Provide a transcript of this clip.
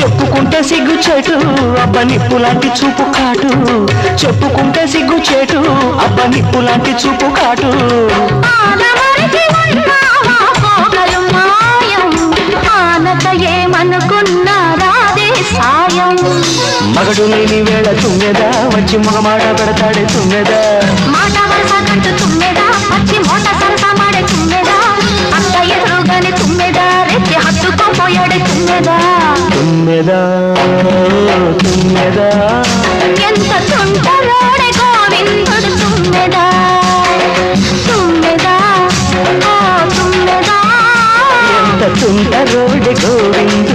చెట్టు అబ్బ నిప్పు లాంటి చూపు కాటు. చెప్పుకుంటే సిగ్గు చేటు అబ్బ నిప్పు లాంటి చూపు కాటు. మగడు లేని వేళ తుమ్మెదా వచ్చి మగమాట పెడతాడే తుమ్మెదా. మాట వరస తుమ్మెదా వచ్చి మోట సరస మాడే తుమ్మెదా. అత్త ఎదురుగానే తుమ్మెదా. తుమ్మెదా తుమ్మెదా ఎంత తుంటలోడే గోవిందుడు తుమ్మెదా? తుమ్మెదా? ఓ తుమ్మెదా? ఎంత తుంట రోడ్డు గోవింద